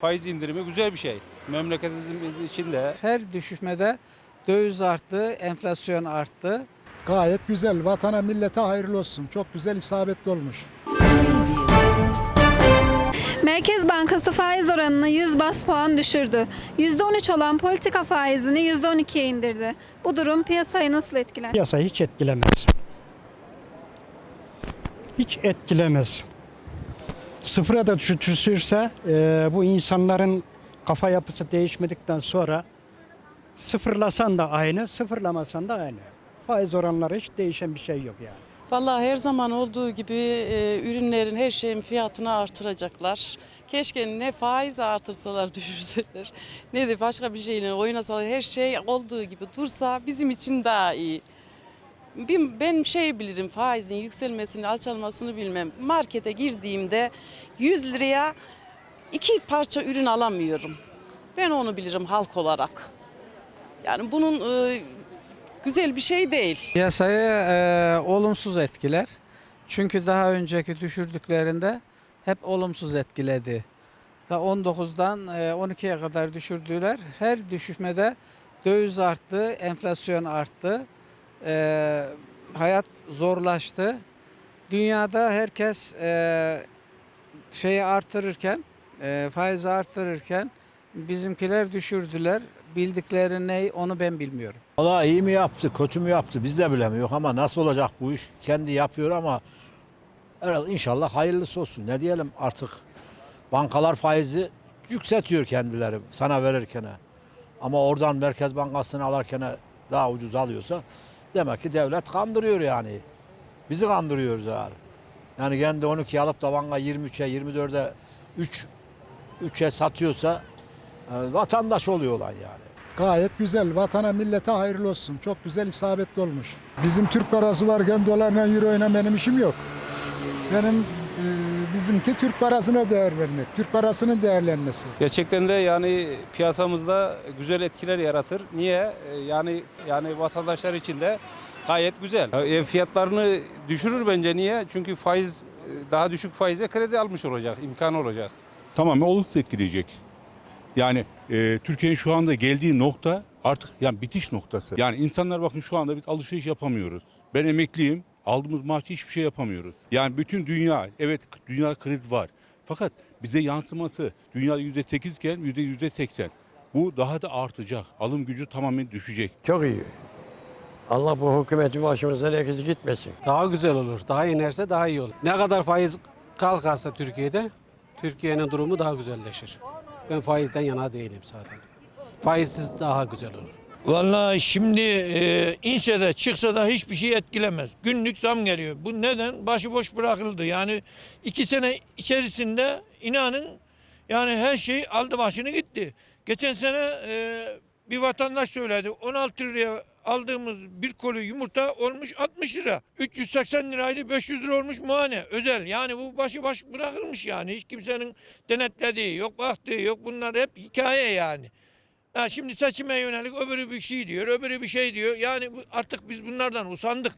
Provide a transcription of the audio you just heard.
Faiz indirimi güzel bir şey. Memleketimiz için de Her düşüşmede döviz arttı, enflasyon arttı. Gayet güzel. Vatana millete hayırlı olsun. Çok güzel isabetli olmuş. Merkez Bankası faiz oranını 100 bas puan düşürdü. %13 olan politika faizini %12'ye indirdi. Bu durum piyasayı nasıl etkiler? Piyasa hiç etkilemez. Hiç etkilemez. Sıfıra da düşürürse e, bu insanların kafa yapısı değişmedikten sonra sıfırlasan da aynı, sıfırlamasan da aynı. Faiz oranları hiç değişen bir şey yok yani. Vallahi her zaman olduğu gibi e, ürünlerin her şeyin fiyatını artıracaklar. Keşke ne faiz artırsalar düşürseler ne de başka bir şeyle oynasalar her şey olduğu gibi dursa bizim için daha iyi. Ben şey bilirim faizin yükselmesini alçalmasını bilmem. Markete girdiğimde 100 liraya iki parça ürün alamıyorum. Ben onu bilirim halk olarak. Yani bunun e, güzel bir şey değil. Piyasayı e, olumsuz etkiler. Çünkü daha önceki düşürdüklerinde hep olumsuz etkiledi. Ta 19'dan e, 12'ye kadar düşürdüler. Her düşüşmede döviz arttı, enflasyon arttı. E, hayat zorlaştı. Dünyada herkes e, şeyi artırırken, e, faizi artırırken bizimkiler düşürdüler. Bildikleri ne onu ben bilmiyorum. Valla iyi mi yaptı, kötü mü yaptı biz de bilemiyoruz ama nasıl olacak bu iş kendi yapıyor ama herhalde inşallah hayırlısı olsun. Ne diyelim artık bankalar faizi yükseltiyor kendileri sana verirken. Ama oradan Merkez Bankası'nı alırken daha ucuz alıyorsa demek ki devlet kandırıyor yani. Bizi kandırıyoruz yani. Yani kendi 12 alıp da banka 23'e 24'e 3 3'e satıyorsa e, vatandaş oluyorlar yani. Gayet güzel. Vatana millete hayırlı olsun. Çok güzel isabetli olmuş. Bizim Türk parası varken dolarla euro benim işim yok. Benim bizimki Türk parasına değer vermek. Türk parasının değerlenmesi. gerçekten de yani piyasamızda güzel etkiler yaratır. Niye? E, Yani yani vatandaşlar için de gayet güzel. E, fiyatlarını düşürür bence niye? Çünkü faiz e, daha düşük faize kredi almış olacak, imkan olacak. tamamen olumsuz etkileyecek. Yani e, Türkiye'nin şu anda geldiği nokta artık yani bitiş noktası. Yani insanlar bakın şu anda biz alışveriş yapamıyoruz. Ben emekliyim. Aldığımız maaşla hiçbir şey yapamıyoruz. Yani bütün dünya, evet dünya kriz var. Fakat bize yansıması dünyada %8 iken yüzde 80. Bu daha da artacak. Alım gücü tamamen düşecek. Çok iyi. Allah bu hükümeti başımızdan eksik gitmesin. Daha güzel olur. Daha inerse daha iyi olur. Ne kadar faiz kalkarsa Türkiye'de Türkiye'nin durumu daha güzelleşir. Ben faizden yana değilim zaten. Faizsiz daha güzel olur. Vallahi şimdi e, inse de çıksa da hiçbir şey etkilemez. Günlük zam geliyor. Bu neden? Başıboş bırakıldı. Yani iki sene içerisinde inanın yani her şey aldı başını gitti. Geçen sene e, bir vatandaş söyledi. 16 liraya aldığımız bir kolu yumurta olmuş 60 lira. 380 liraydı 500 lira olmuş muhane özel. Yani bu başı baş bırakılmış yani. Hiç kimsenin denetlediği yok baktığı yok. Bunlar hep hikaye yani. Ha şimdi seçime yönelik öbürü bir şey diyor, öbürü bir şey diyor. Yani artık biz bunlardan usandık.